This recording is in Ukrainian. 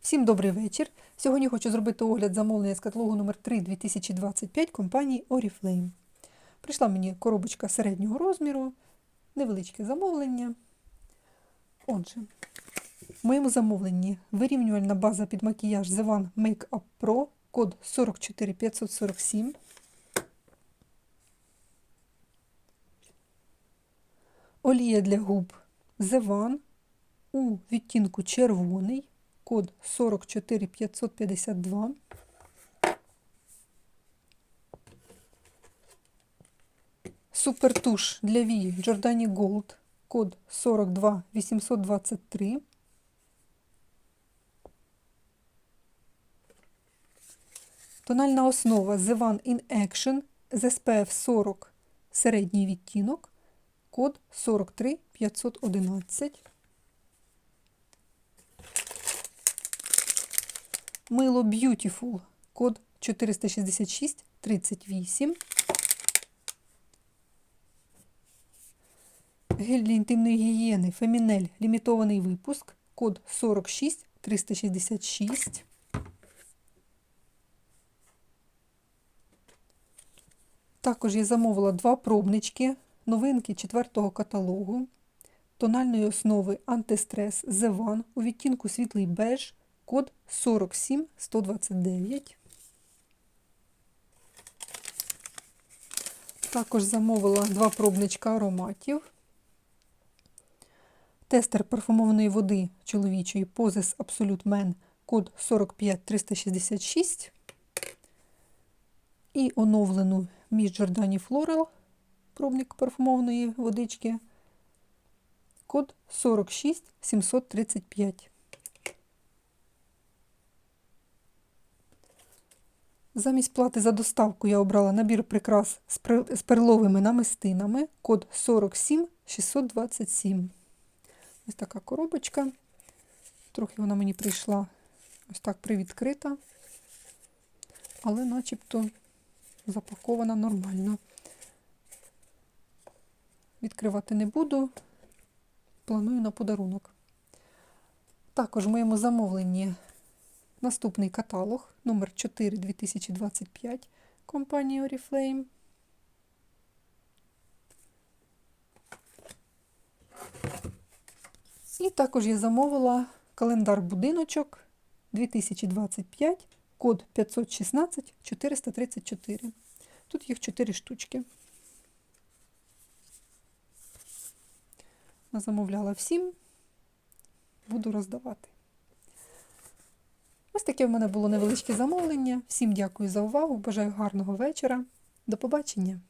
Всім добрий вечір. Сьогодні хочу зробити огляд замовлення з каталогу номер 3 2025 компанії Oriflame. Прийшла мені коробочка середнього розміру, невеличке замовлення. Отже, в моєму замовленні вирівнювальна база під макіяж The One Makeup Pro, код 44547. Олія для губ The One у відтінку червоний, код 44552. Супертуш для вії Giordani Gold, код 42823. Тональна основа The One in Action з SPF 40 середній відтінок, код 43511. Мило Beautiful, код 46638. Гель для інтимної гігієни. Фемінель. Лімітований випуск, код 46366. Також я замовила два пробнички, новинки четвертого каталогу, тональної основи антистрес The One у відтінку світлий беж, код 47129. Також замовила два пробничка ароматів. Тестер парфумованої води чоловічої Poses Absolute Men, код 45366. І оновлену між Giordani Floral, пробник парфумованої водички, код 46735. Замість плати за доставку я обрала набір прикрас з перловими намистинами, код 47627. Ось така коробочка. Трохи вона мені прийшла ось так привідкрита, але начебто запакована нормально. Відкривати не буду, планую на подарунок. Також в моєму замовленні наступний каталог номер 4 2025 компанії Oriflame. І також я замовила календар будиночок 2025, код 516 434. Тут їх 4 штучки. Замовляла всім, буду роздавати. Ось таке в мене було невеличке замовлення. Всім дякую за увагу. Бажаю гарного вечора. До побачення!